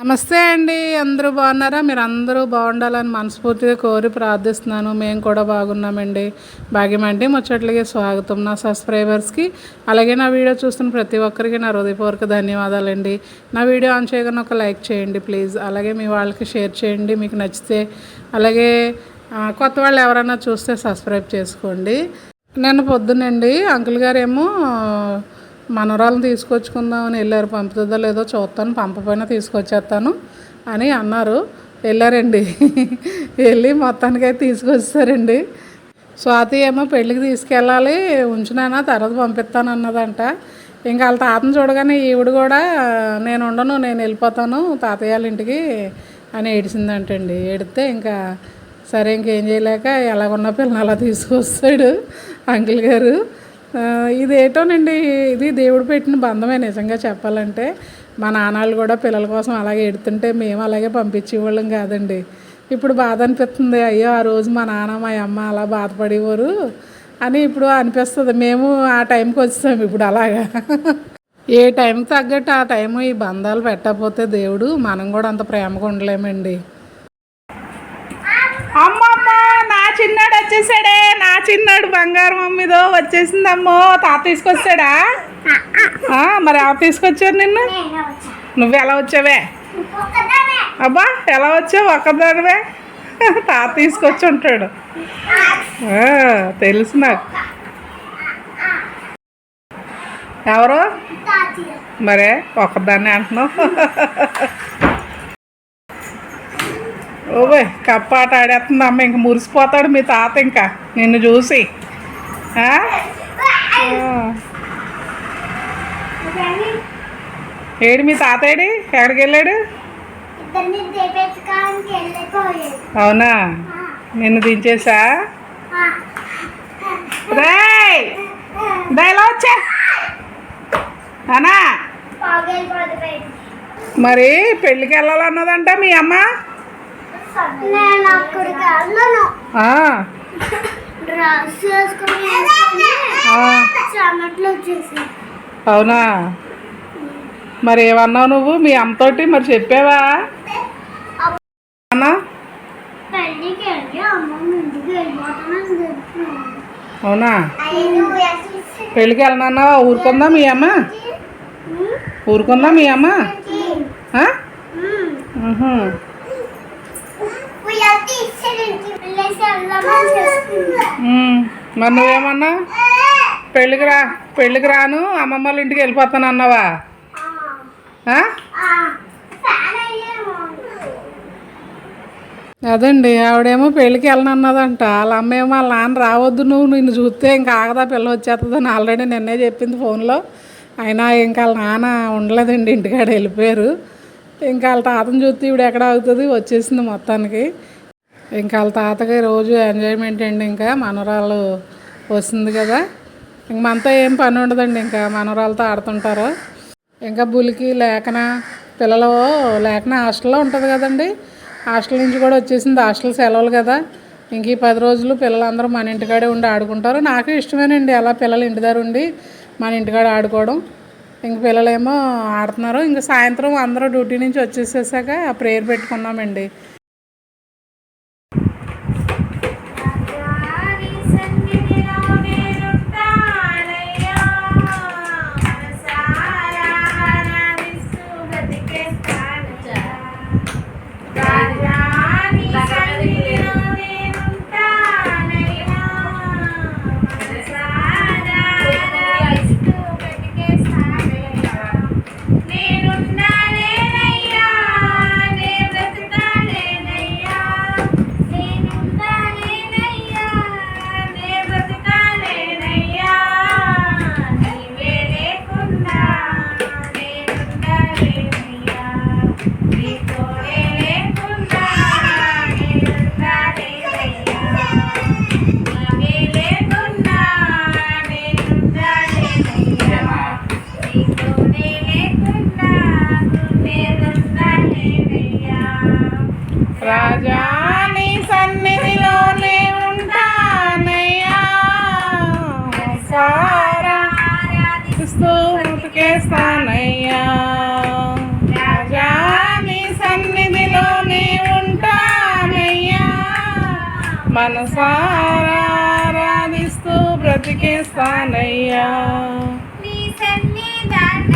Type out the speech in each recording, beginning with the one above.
నమస్తే అండి అందరూ బాగున్నారా? మీరు అందరూ బాగుండాలని మనస్ఫూర్తిగా కోరి ప్రార్థిస్తున్నాను. మేము కూడా బాగున్నామండి. భాగ్యమండి. ముచ్చట్లకి స్వాగతం నా సబ్స్క్రైబర్స్కి. అలాగే నా వీడియో చూస్తున్న ప్రతి ఒక్కరికి నా హృదయపూర్వక ధన్యవాదాలండి. నా వీడియో ఆన్ చేయగానే ఒక లైక్ చేయండి ప్లీజ్. అలాగే మీ వాళ్ళకి షేర్ చేయండి మీకు నచ్చితే. అలాగే కొత్త వాళ్ళు ఎవరైనా చూస్తే సబ్స్క్రైబ్ చేసుకోండి. నిన్న పొద్దునండి అంకుల్ గారేమో మనవరాలను తీసుకొచ్చుకుందామని వెళ్ళారు పంపుతుందో లేదో చూస్తాను. పంపపోయినా తీసుకొచ్చేస్తాను అని అన్నారు. వెళ్ళారండి వెళ్ళి మొత్తానికైతే తీసుకొచ్చారండి స్వాతి ఏమో పెళ్ళికి తీసుకెళ్ళాలి. ఉంచినానా తర్వాత పంపిస్తాను అన్నదంట. ఇంకా వాళ్ళ తాతను చూడగానే ఈవిడ కూడా నేను ఉండను నేను వెళ్ళిపోతాను తాతయ్య వాళ్ళ ఇంటికి అని ఏడిచిందంటండి ఏడితే ఇంకా సరే ఇంకేం చేయలేక ఎలాగున్న పిల్లని అలా తీసుకొస్తాడు అంకుల్ గారు. ఇది ఏటోనండి ఇది దేవుడు పెట్టిన బంధమే నిజంగా చెప్పాలంటే. మా నాన్నలు కూడా పిల్లల కోసం అలాగే ఎడుతుంటే మేము అలాగే పంపించేవాళ్ళం కాదండి. ఇప్పుడు బాధ అనిపిస్తుంది అయ్యో ఆ రోజు మా నాన్న మా అమ్మ అలా బాధపడేవారు అని ఇప్పుడు అనిపిస్తుంది. మేము ఆ టైంకి వచ్చేసాము ఇప్పుడు అలాగా. ఏ టైంకి తగ్గట్టు ఆ టైము ఈ బంధాలు పెట్టకపోతే దేవుడు మనం కూడా అంత ప్రేమగా ఉండలేమండి అమ్మమ్మ నా చిన్నాడు వచ్చేసాడే. నా చిన్నాడు బంగారం అమ్మిదో వచ్చేసిందమ్మో. తాత తీసుకొచ్చాడా? ఆ, మరి ఎవరు తీసుకొచ్చారు నిన్ను? నువ్వు ఎలా వచ్చావే? అబ్బా ఎలా వచ్చావు? ఒక్కదానివే? తాత తీసుకొచ్చి ఉంటాడు. తెలుసు నాకు. ఎవరు? మరే ఒక్కదాన్ని అంటున్నావు. ఓవే కప్ప ఆట ఆడేస్తుంది అమ్మ ఇంక మురిసిపోతాడు మీ తాత ఇంకా నిన్ను చూసి. ఏడు మీ తాత ఏడి? ఎక్కడికి వెళ్ళాడు? అవునా? నిన్ను దించేసా? రేయ్! వచ్చా. అనా మరి పెళ్ళికి వెళ్ళాలన్నదంట మీ అమ్మ? నేను అక్కడికి వెళ్ళను ఆ, డ్రెస్ వేసుకుని వేసుకుని ఆ, చెమట్లు వచ్చేసి అవునా? మరి ఏమన్నావు నువ్వు? మీ అమ్మతోటి మరి చెప్పావా? అన్నా? అవునా? పెళ్ళికి వెళ్ళనన్నావా? ఊరుకుందా మీ అమ్మ? ఊరుకుందా మీ అమ్మ. మరి నువ్వేమన్నా? పెళ్ళికి రా పెళ్ళికి రాను అమ్మమ్మ వాళ్ళ ఇంటికి వెళ్ళిపోతాను అన్నావా అదండి ఆవిడేమో పెళ్ళికి వెళ్ళనన్నదంట. వాళ్ళ అమ్మేమో వాళ్ళ నాన్న రావద్దు నువ్వు నిన్ను చూస్తే ఇంకా ఆగదా పిల్ల వచ్చేస్తుందని ఆల్రెడీ నిన్నే చెప్పింది ఫోన్లో. అయినా ఇంకా వాళ్ళ నాన్న ఉండలేదండి ఇంటికాడ వెళ్ళిపోయారు. ఇంకా వాళ్ళ తాతను చూస్తే ఇవిడ ఎక్కడ అవుతుంది వచ్చేసింది మొత్తానికి. ఇంకా వాళ్ళ తాతకి రోజు ఎంజాయ్మెంట్ అండి ఇంకా మనవరాలు వస్తుంది కదా. ఇంక మనతో ఏం పని ఉండదండి. ఇంకా మనవరాలతో ఆడుతుంటారు. ఇంకా బులికి లేఖన పిల్లలు లేఖన హాస్టల్లో ఉంటుంది కదండి. హాస్టల్ నుంచి కూడా వచ్చేసింది. హాస్టల్ సెలవులు కదా. ఇంక ఈ పది రోజులు పిల్లలందరూ మన ఇంటికాడే ఉండి ఆడుకుంటారు. నాకు ఇష్టమేనండి అలా పిల్లలు ఇంటి దగ్గర ఉండి మన ఇంటికాడ ఆడుకోవడం. ఇంక పిల్లలేమో ఆడుతున్నారు. ఇంక సాయంత్రం అందరూ డ్యూటీ నుంచి వచ్చేసేసాక ఆ ప్రేయర్ పెట్టుకున్నామండి. రాజాని సన్నిధిలోనే ఉంటానయ్యా. సారాకేస్తానయ్యా రాజాని సన్నిధిలోనే ఉంటానయ్యా. మనసారా ఆరాధిస్తూ బ్రతికేస్తానయ్యా. నీ సన్నిధాన్ని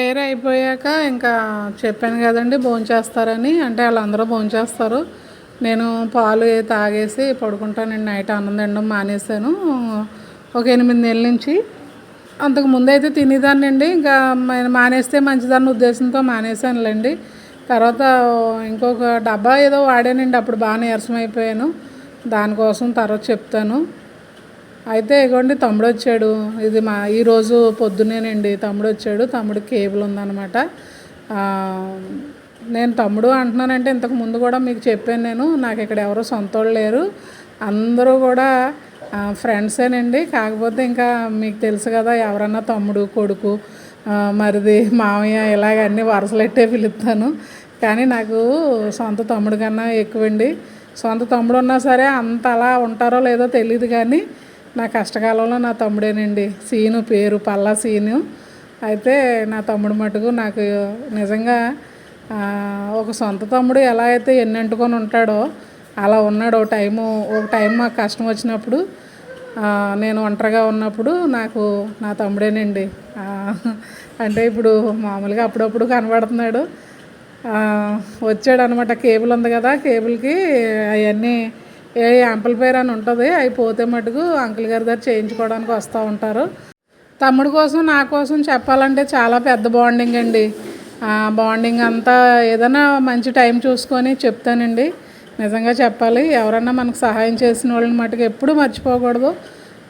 ప్రేయర్ అయిపోయాక ఇంకా చెప్పాను కదండి భోంచేస్తారని అంటే వాళ్ళందరూ భోంచేస్తారు నేను పాలు తాగేసి పడుకుంటానండి నైట్ అన్నం తినడం మానేశాను. ఒక ఎనిమిది నెలల నుంచి. అంతకు ముందైతే అయితే తినేదాన్నండి ఇంకా మానేస్తే మంచిదన్న ఉద్దేశంతో మానేశానులేండి. తర్వాత ఇంకొక డబ్బా ఏదో వాడానండి అప్పుడు బాగా నీరసం అయిపోయాను. దానికోసం తర్వాత చెప్తాను. అయితే ఇగోండి తమ్ముడు వచ్చాడు ఇది మా ఈరోజు పొద్దునేనండి. తమ్ముడు వచ్చాడు తమ్ముడు కేబుల్ ఉందన్నమాట. నేను తమ్ముడు అంటున్నానంటే ఇంతకు ముందు కూడా మీకు చెప్పాను నేను. నాకు ఇక్కడ ఎవరు సొంత వాళ్ళు లేరు. అందరూ కూడా ఫ్రెండ్సేనండి. కాకపోతే ఇంకా మీకు తెలుసు కదా ఎవరన్నా తమ్ముడు కొడుకు మరిది మామయ్య ఇలాగ అన్ని వరుసలెట్టే పిలుస్తాను. కానీ నాకు సొంత తమ్ముడు కన్నా ఎక్కువండి. సొంత తమ్ముడు ఉన్నా సరే అంత అలా ఉంటారో లేదో తెలియదు కానీ నా కష్టకాలంలో నా తమ్ముడేనండి. సీను పేరు పల్లా సీను. అయితే నా తమ్ముడు మటుకు నాకు నిజంగా ఒక సొంత తమ్ముడు ఎలా అయితే ఎన్నంటుకొని ఉంటాడో అలా ఉన్నాడు. ఒక టైము ఒక టైం మాకు కష్టం వచ్చినప్పుడు నేను ఒంటరిగా ఉన్నప్పుడు నాకు నా తమ్ముడేనండి. అంటే ఇప్పుడు మామూలుగా అప్పుడప్పుడు కనబడుతున్నాడు. వచ్చాడు అనమాట కేబుల్ ఉంది కదా కేబుల్కి అవన్నీ ఏ యాంప్లిఫైర్ అని ఉంటుంది అవి పోతే మటుకు అంకుల్ గారి దగ్గర చేయించుకోవడానికి వస్తూ ఉంటారు. తమ్ముడు కోసం నా కోసం చెప్పాలంటే చాలా పెద్ద బాండింగ్ అండి. బాండింగ్ అంతా ఏదైనా మంచి టైం చూసుకొని చెప్తానండి. నిజంగా చెప్పాలి ఎవరన్నా మనకు సహాయం చేసిన వాళ్ళని మటుకు ఎప్పుడూ మర్చిపోకూడదు.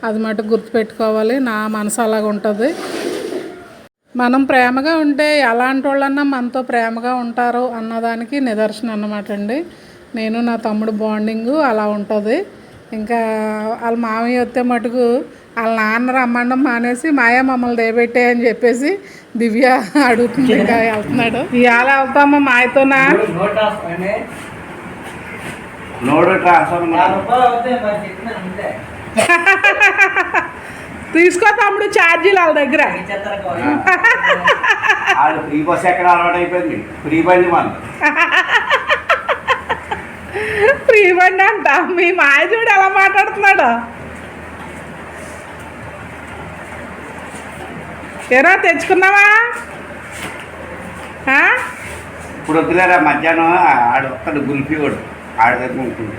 అది మటుకు గుర్తుపెట్టుకోవాలి నా మనసు అలాగ ఉంటుంది. మనం ప్రేమగా ఉంటే ఎలాంటి వాళ్ళన్నా మనతో ప్రేమగా ఉంటారు అన్నదానికి నిదర్శనం అన్నమాట అండి. నేను నా తమ్ముడు బాండింగు అలా ఉంటుంది ఇంకా వాళ్ళ మామయ్య వస్తే మటుకు వాళ్ళ నాన్న రమ్మండం మానేసి మాయా మమ్మల్ని దేబెట్టే అని చెప్పేసి దివ్య అడుగుతుంది ఇంకా వెళ్తున్నాడు ఇవాళ వెళ్తామా మాయతోనా తీసుకో తమ్ముడు ఛార్జీలు వాళ్ళ దగ్గర ఫ్రీ బస్ ఎక్కడ అలవాటు అయిపోయింది ఫ్రీ బండి మన ఫ్రీ బండి అంట. మీ మాయ చూడు ఎలా మాట్లాడుతున్నాడు? ఎరా తెచ్చుకున్నావా? ఇప్పుడు వద్దులేరా మధ్యాహ్నం ఆడు వస్తాడు గుల్ఫీ వాడు ఆడ దగ్గర ఉంటుంది.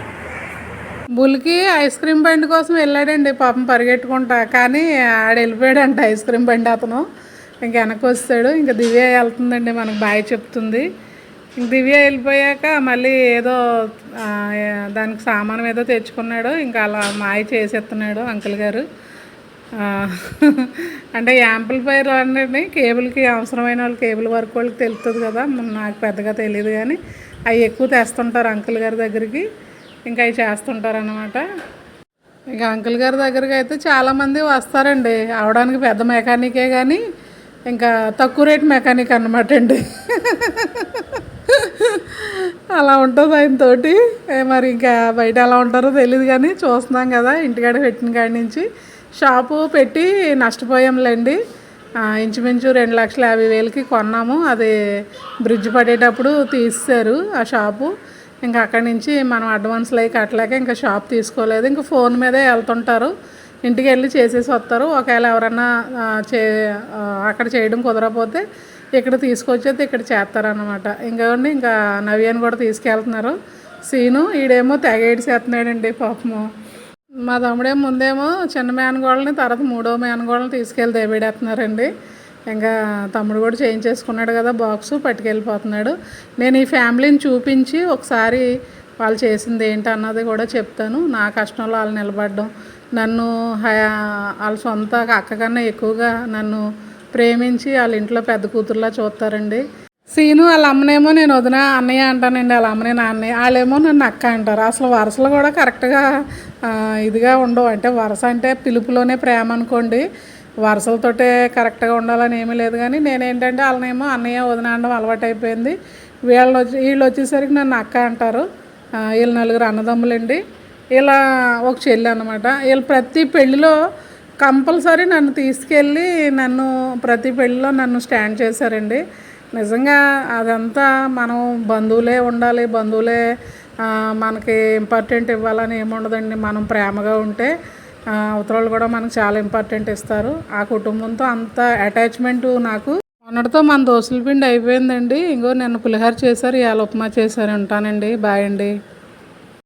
బుల్కి ఐస్ క్రీమ్ బండి కోసం వెళ్ళాడండి పాపం పరిగెట్టుకుంటా. కానీ ఆడ వెళ్ళిపోయాడంట ఐస్ క్రీమ్ బండి అతను. ఇంక వెనక్కి వస్తాడు. ఇంకా దివ్య వెళ్తుందండి మనకు బాయ్ చెప్తుంది. దివ్య వెళ్ళిపోయాక మళ్ళీ ఏదో దానికి సామానం ఏదో తెచ్చుకున్నాడు. ఇంకా అలా మాయ చేసేస్తున్నాడు అంకుల్ గారు. అంటే యాంప్లిఫైర్ అనేది కేబుల్కి అవసరమైన వాళ్ళు కేబుల్ వర్క్ వాళ్ళకి తెలుస్తుంది కదా. నాకు పెద్దగా తెలియదు కానీ అవి ఎక్కువ తెస్తుంటారు అంకుల్ గారి దగ్గరికి. ఇంకా అవి చేస్తుంటారు అనమాట ఇంకా అంకుల్ గారి దగ్గరికి అయితే చాలామంది వస్తారండి. అవడానికి పెద్ద మెకానికే కానీ ఇంకా తక్కువ రేట్ మెకానిక్ అనమాట అండి. అలా ఉంటుంది ఆయనతోటి మరి ఇంకా బయట ఎలా ఉంటారో తెలియదు కానీ చూస్తున్నాం కదా ఇంటికాడ పెట్టిన కాడి నుంచి. షాపు పెట్టి నష్టపోయాంలేండి. ఇంచుమించు రెండు లక్షల యాభై వేలకి కొన్నాము. అది బ్రిడ్జ్ పడేటప్పుడు తీసేశారు ఆ షాపు. ఇంకా అక్కడి నుంచి మనం అడ్వాన్స్లు అవి కట్టలేక ఇంకా షాప్ తీసుకోలేదు. ఇంకా ఫోన్ మీదే వెళ్తుంటారు. ఇంటికి వెళ్ళి చేసేసి వస్తారు. ఒకవేళ ఎవరన్నా చే అక్కడ చేయడం కుదరకపోతే ఇక్కడ తీసుకొచ్చేది ఇక్కడ చేస్తారన్నమాట. ఇంకోండి ఇంకా నవ్యాన్ని కూడా తీసుకెళ్తున్నారు. సీను ఈడేమో తెగ ఏడిసేస్తున్నాడండి పాపము. మా తమ్ముడే ముందేమో చిన్న మేనగోళ్ళని తర్వాత మూడో మేనగోళ్ళని తీసుకెళ్ళి దేవేడేస్తున్నారండి ఇంకా తమ్ముడు కూడా చేయించేసుకున్నాడు కదా బాక్స్ పట్టుకెళ్ళిపోతున్నాడు. నేను ఈ ఫ్యామిలీని చూపించి ఒకసారి వాళ్ళు చేసింది ఏంటి అన్నది కూడా చెప్తాను. నా కష్టంలో వాళ్ళు నిలబడడం. నన్ను హయా- వాళ్ళ సొంత అక్క కన్నా ఎక్కువగా నన్ను ప్రేమించి వాళ్ళ ఇంట్లో పెద్ద కూతురులా చూస్తారండి. సీను వాళ్ళ అమ్మనేమో నేను వదిన అన్నయ్య అంటానండి వాళ్ళ అమ్మనే నాన్నయ్య వాళ్ళేమో నన్ను అక్క అంటారు. అసలు వరుసలు కూడా కరెక్ట్గా ఇదిగా ఉండవు. అంటే వరుస అంటే పిలుపులోనే ప్రేమ అనుకోండి. వరుసలతోటే కరెక్ట్గా ఉండాలని ఏమీ లేదు. కానీ నేనేంటంటే వాళ్ళనేమో అన్నయ్య వదిన అనడం అలవాటు అయిపోయింది వీళ్ళు వచ్చి వీళ్ళు వచ్చేసరికి నన్ను అక్క అంటారు. వీళ్ళు నలుగురు అన్నదమ్ములండి. ఇలా ఒక చెల్లి అనమాట వీళ్ళు ప్రతి పెళ్ళిలో కంపల్సరీ నన్ను తీసుకెళ్ళి నన్ను ప్రతి పెళ్ళిలో నన్ను స్టాండ్ చేశారండి. నిజంగా అదంతా మనం బంధువులే ఉండాలి బంధువులే మనకి ఇంపార్టెంట్ ఇవ్వాలని ఏముండదండి మనం ప్రేమగా ఉంటే ఆ, వాళ్ళు కూడా మనకు చాలా ఇంపార్టెంట్ ఇస్తారు. ఆ కుటుంబంతో అంత అటాచ్మెంట్ నాకు. మొన్నటితో మన దోశల పిండి అయిపోయిందండి. ఇంకో నిన్న పులిహోర చేశారు ఇవాళ ఉప్మా చేశారు. ఉంటానండి. బాయ్ అండి.